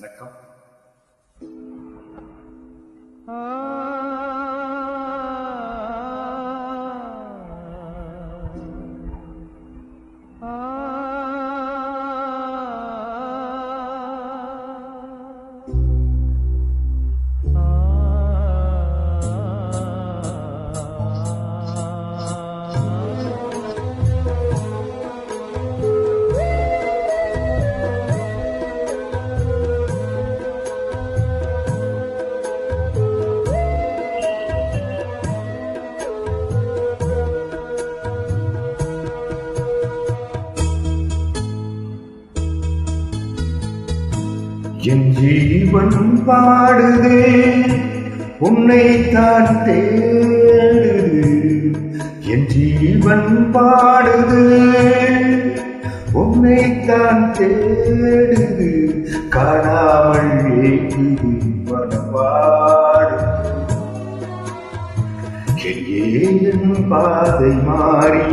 D'accord. Oh. என் ஜீவன் பாடுதே உன்னை தான் தேடுது. என் ஜீவன் பாடுது உன்னை தான் தேடுது. காணாமல் ஏகுது மனப்பாடு. என் பாதை மாறி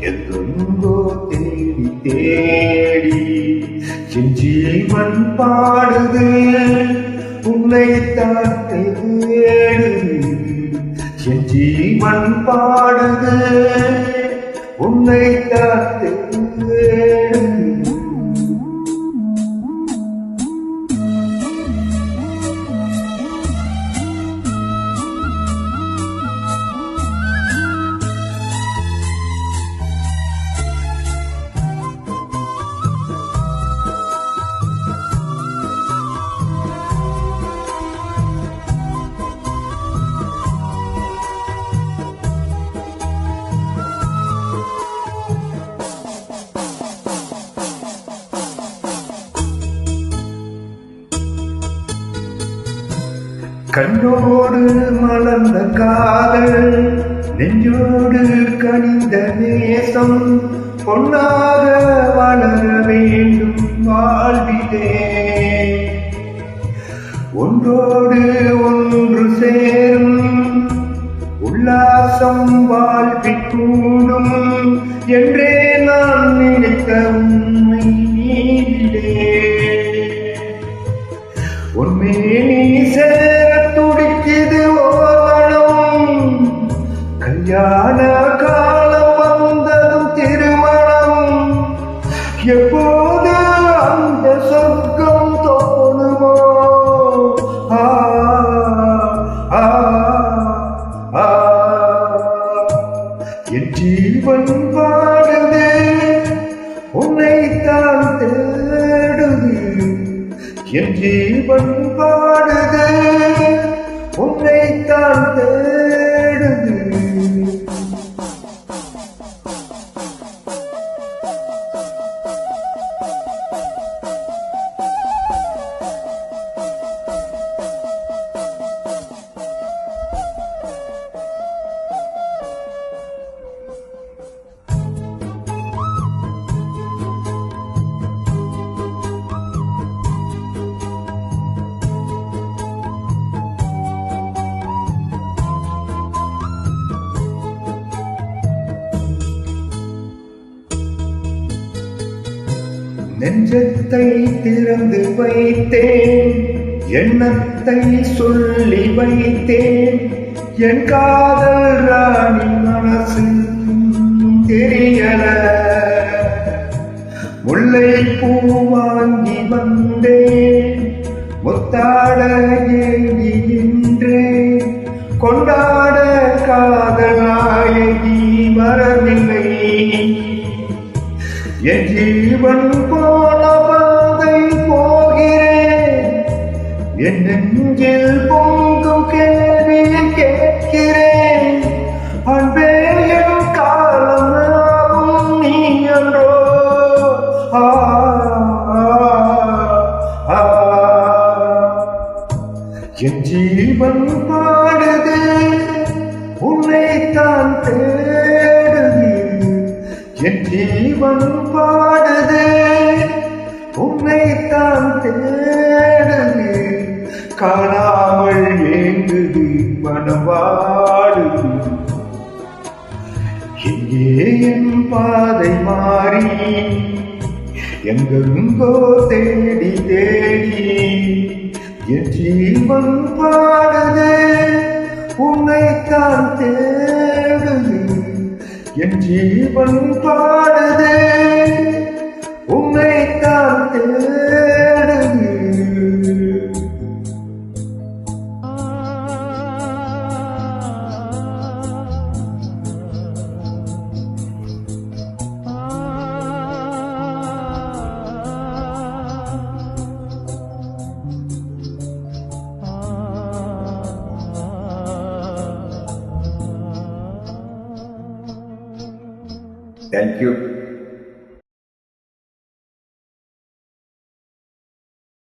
எந்தோ தேடி தேடி. செஞ்சியை மண் பாடுது உன்னை தான் தேடுது. என் ஜீவன் பாடுது உன்னை கண்ணோடு மலர்ந்த காதல் நெஞ்சோடு கனிந்த நேசம் பொன்னாக வளர வேண்டும் வாழ்விலே. ஒன்றோடு ஒன்று சேரும் உல்லாசம் வாழ்விக்கூடும் என்றே நான் நினைத்த உண்மை நீதிலே. உன்மேனி சேர கல்யாண காலம் வந்ததும் திருமணம். எப்போது அந்த சொர்க்கம் தோணுமோ ஆ, ஆ, ஆ. என் ஜீவன் பாடுது உன்னைத்தான் தேடுது என் ஜீவன் பாடுதே நெஞ்சத்தை திறந்து வைத்தேன். எண்ணத்தை சொல்லி வைத்தேன். என் காதல் ராணி மனசு தெரியல. முல்லை பூ வாங்கி வந்தேன். முத்தாட ஏங்கி நின்றேன். கொண்டாட காதலாயி வரவில்லை என் ஜீவன் போல பாதை போகிறேன் என் நெஞ்சில் பொங்கும் கேள்வியை கேட்கிறேன் அன்பே என் காலம் நீ என்றோ. என் ஜீவன் பாடுது உன்னைத்தான் தேடுது என் ஜீவன் பாடுது உன்னைத்தான் தேடுது காணாமல் ஏங்குது மனவாடுது எங்கே என் பாதை மாறி? எங்கெங்கோ தேடி தேடி. என் ஜீவன் பாடுதே உன்னைத்தான் தேடுது என் ஜீவன் பாடுதே.